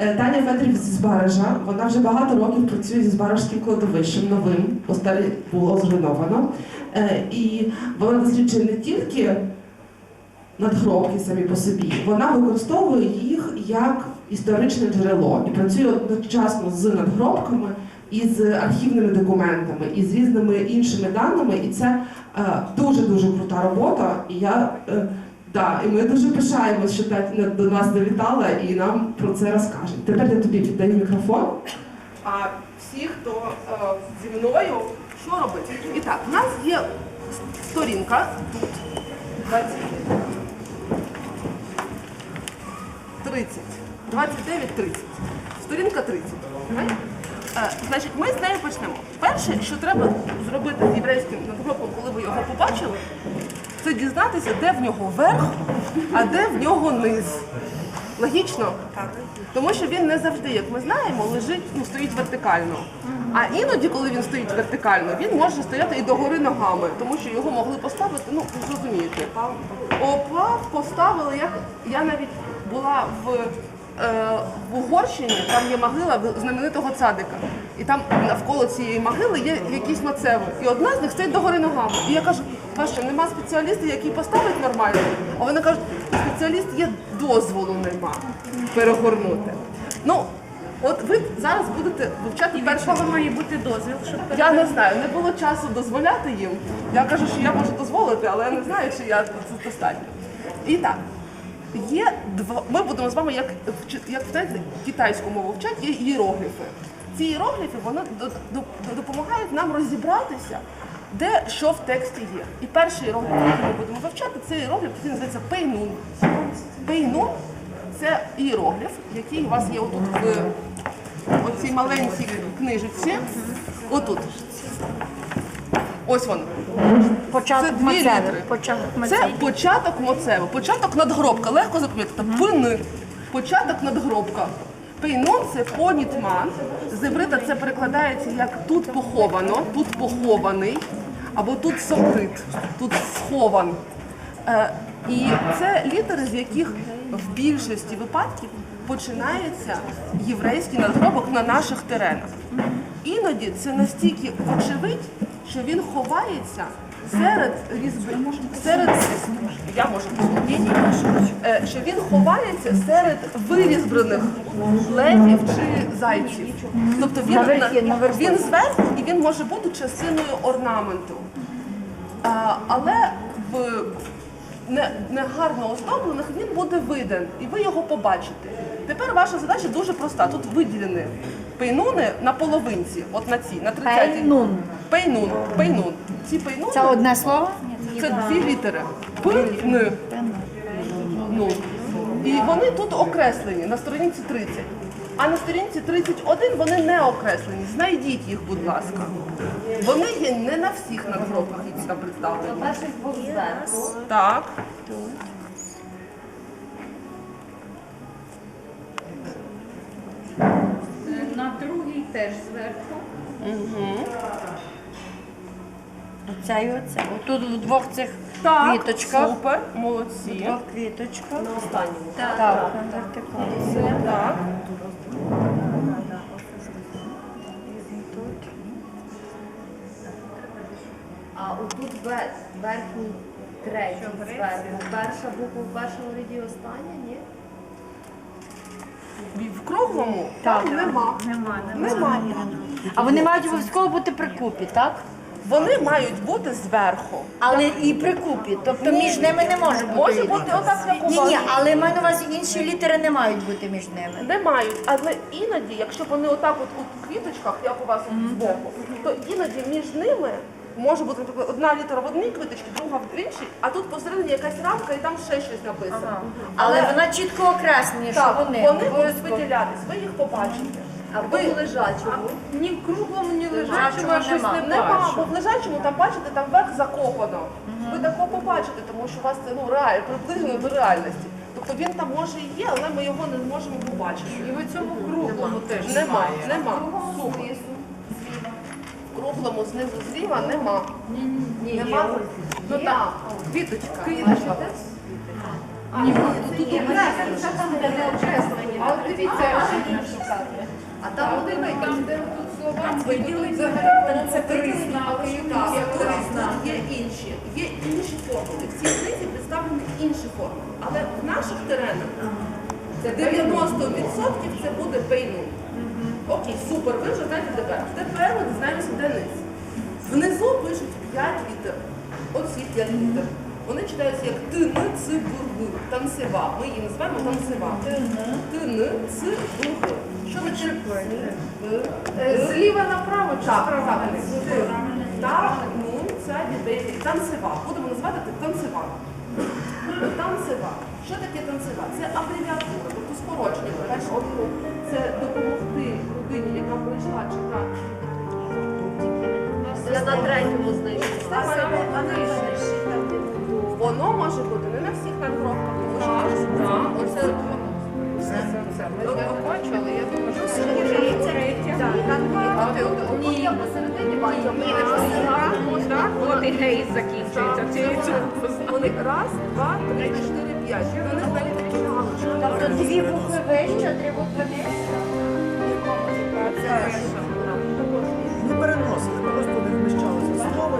Е, Таня Федорів зі Збаража. Вона вже багато років працює зі Збаражським кладовищем новим, постарі було зруйновано. Е, І вона досліджує не тільки надгробки самі по собі, вона використовує їх як історичне джерело і працює одночасно з надгробками і з архівними документами, і з різними іншими даними. І це дуже дуже крута робота. І я да, і ми дуже пишаємося, що Тетяна до нас завітала і нам про це розкаже. Тепер я тобі віддаю мікрофон. А всі, хто е, зі мною, що робить? І так, у нас є сторінка тут 20, 30, 29, 30. Сторінка 30. Right? Е, Значить, ми з нею почнемо. Перше, що треба зробити з єврейським надгробком, коли ви його побачили, це дізнатися, де в нього верх, а де в нього низ. Логічно? Так. Тому що він не завжди, як ми знаємо, лежить, ну, стоїть вертикально. А іноді, коли він стоїть вертикально, він може стояти і догори ногами, тому що його могли поставити, ну, ви зрозумієте. Опав поставили, як я навіть була в, е, в Угорщині, там є могила знаменитого цадика. І там навколо цієї могили є якісь мацеви. І одна з них стоїть догори ногами. І я кажу, «А що, нема спеціаліста, який поставить нормально? А вони кажуть, спеціаліст є, дозволу нема перегорнути. Ну, от ви зараз будете вивчати перший. Кого має бути дозвіл, щоб Я не знаю, не було часу дозволяти їм. Я кажу, що я можу дозволити, але я не знаю, чи я це достатньо. І так, є два. Ми будемо з вами, як як знаєте, китайську мову вчать, є іерогліфи. Ці іерогліфи вони до- до- допомагають нам розібратися, де що в тексті є. І перший іерогліф, який ми будемо вивчати, це іерогліф, який називається пейнун. Пейнун це іерогліф, який у вас є отут в оцій маленькій книжечці. Отут. Ось воно. Це дві мацеви. літери. Початок Це мацеви. початок моцева, початок надгробка. Легко запам'ятати. Пини. Початок надгробка. Пейнон це понітман. З іврита це перекладається як тут поховано, тут похований, або тут сокрит, тут схован. Е, і це літери, з яких в більшості випадків починається єврейський надгробок на наших теренах. Іноді це настільки очевидь, що він ховається серед різьби, серед я можу ні, ні, він ховається серед вирізбрених левів чи зайців. Тобто він, він зверху і він може бути частиною орнаменту. А, але в не, негарно оздоблених він буде виден, і ви його побачите. Тепер ваша задача дуже проста. Тут виділені пейнуни на половинці, от на цій, на 30 Пейнун. Пейнун, пейнун. Ці пейнуни Це одне слово? це дві літери. П-н. І вони тут окреслені на сторінці 30. А на сторінці 31 вони не окреслені. Знайдіть їх, будь ласка. Вони є не на всіх надгробках, які там представлені. Перших двох зверху. Так. На другій теж зверху. Оце і оце. Отут в двох цих Так, квіточках. супер, молодці. двох квіточках. На останньому. Так, на вертикалі. Так. А отут ве- верхній третій зверху. Перша буква в першому ряді остання, ні? В круглому там нема. Нема. А вони мають обов'язково бути при купі, так? Вони мають бути зверху. Але і при купі. Тобто між ними не може бути. Може бути отак, у Ні, ні, але маю на увазі інші літери не мають бути між ними. Не мають, але іноді, якщо вони отак от у квіточках, як у вас от збоку, то іноді між ними може бути, наприклад, одна літера в одній квіточці, друга в іншій, а тут посередині якась рамка і там ще щось написано. Але вона чітко окреслені, що так, вони. вони будуть обов'язково. виділятись, ви їх побачите. А в лежачому. Ні в круглому, ні в лежачому я щось нема. не Нема, бо в лежачому там бачите, там верх закопано. Ви такого побачите, тому що у вас це ну реаль, приближено до реальності. Тобто він там може і є, але ми його не зможемо побачити. І в цьому круглому теж Нема, немає. нема. Супер. В круглому знизу зліва нема. Ні, Нема. є. Ну так, квіточка. А от дивіться, А там один там, де тут слова виділить Це корисна, а Так, є корисна. Є інші, є інші формули. В цій книзі представлені інші формули. Але в наших теренах 90% це буде пейну. Окей, супер, ви вже знаєте ДБР. Тепер ми дізнаємося, де низ. Внизу пишуть 5 літер. Оці 5 літер. Вони читаються як ти, н, ц, б, г. Танцева. Ми її називаємо танцева. Ти, н, ц, б, г. Що таке? Б, Зліва направо чи так, справа? так. Так, ну, це дітей. Танцева. Будемо називати так танцева. Танцева. Що таке танцева? Це абревіатура, тобто скорочення. Це допомогти людині, яка прийшла читати. Я на третьому знайшла. Воно може бути не на всіх надгробках, тому що так, оце Я бачила, я думаю, що це ти Ні, я посередині. От і гейс закінчується. Вони. Раз, два, три, чотири, п'ять. Вони далі такі галочки. Тобто дві букви вище, три букви нижче. Не переносили, просто не вміщалося слово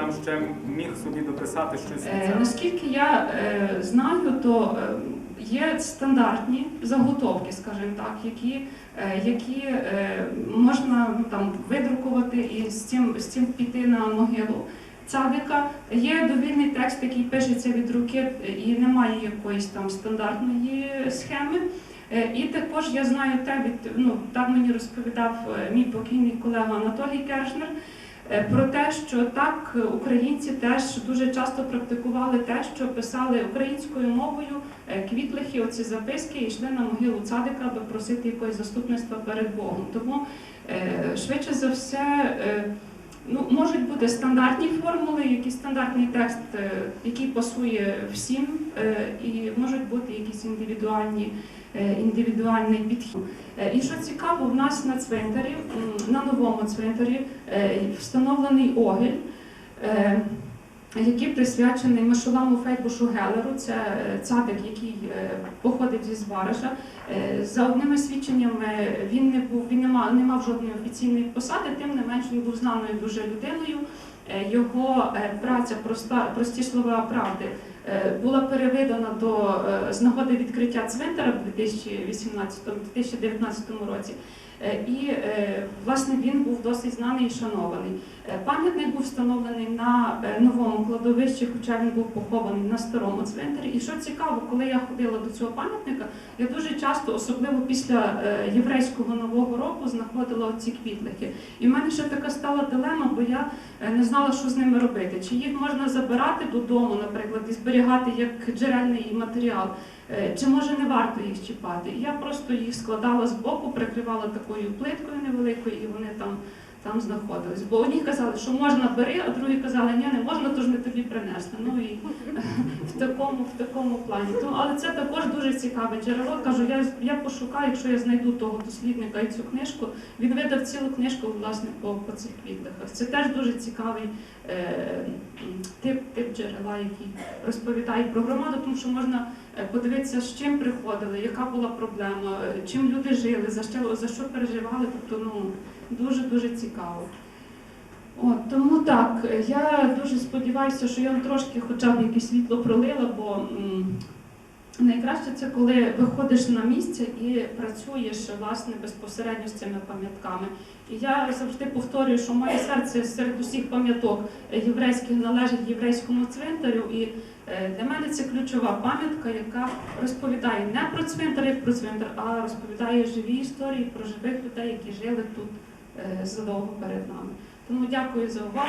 там ще міг собі дописати щось Е. Наскільки я е, знаю, то е, є стандартні заготовки, скажімо так, які, е, які е, можна ну, там видрукувати і з цим, з цим піти на могилу. Цадика є довільний текст, який пишеться від руки, і немає якоїсь там стандартної схеми. Е, І також я знаю те від ну так мені розповідав е, мій покійний колега Анатолій Кершнер. Е, Про те, що так українці теж дуже часто практикували те, що писали українською мовою е, квітлихи, оці записки, і йшли на могилу цадика, аби просити якогось заступництва перед Богом. Тому е, швидше за все. Ну, можуть бути стандартні формули, якийсь стандартний текст, е, який пасує всім, е, і можуть бути якісь індивідуальні, е, індивідуальний підхід. І що цікаво, в нас на цвинтарі, на новому цвинтарі встановлений огіль, який присвячений Мишоламу Фейбушу Гелеру. Це е, цадик, який е, походив зі Звариша. Е, За одними свідченнями він не був, він не мав, не мав жодної офіційної посади, тим не менш він був знаною дуже людиною. Його праця проста, прості слова правди була переведена до з нагоди відкриття цвинтара в 2018-2019 році. Е, І е, власне він був досить знаний і шанований. Е, Пам'ятник був встановлений на новому кладовищі, хоча він був похований на старому цвинтарі. І що цікаво, коли я ходила до цього пам'ятника, я дуже часто, особливо після єврейського нового року, знаходила ці квітлики. І в мене ще така стала дилема, бо я не знала, що з ними робити. Чи їх можна забирати додому, наприклад, і зберігати як джерельний матеріал, чи може не варто їх чіпати. Я просто їх складала з боку, прикривала такою плиткою невеликою, і вони там. Там знаходились. Бо одні казали, що можна бери, а другі казали, ні, не можна, то ж ми тобі принесли. Ну і такому, в такому плані. Тому, але це також дуже цікаве джерело. Кажу, я, я пошукаю, якщо я знайду того дослідника і цю книжку. Він видав цілу книжку власне по, по цих квітлихах. Це теж дуже цікавий е, тип, тип джерела, який розповідає про громаду, тому що можна е, подивитися, з чим приходили, яка була проблема, е, чим люди жили, за що, за що переживали. Тобто, ну дуже дуже цікаво. От, тому так, я дуже сподіваюся, що я вам трошки хоча б якесь світло пролила, бо м, найкраще це коли виходиш на місце і працюєш власне безпосередньо з цими пам'ятками. І я завжди повторюю, що моє серце серед усіх пам'яток єврейських належить єврейському цвинтарю. І е, для мене це ключова пам'ятка, яка розповідає не про цвинтар, як про цвинтар, а розповідає живі історії про живих людей, які жили тут е, задовго перед нами. Тому дякую за увагу.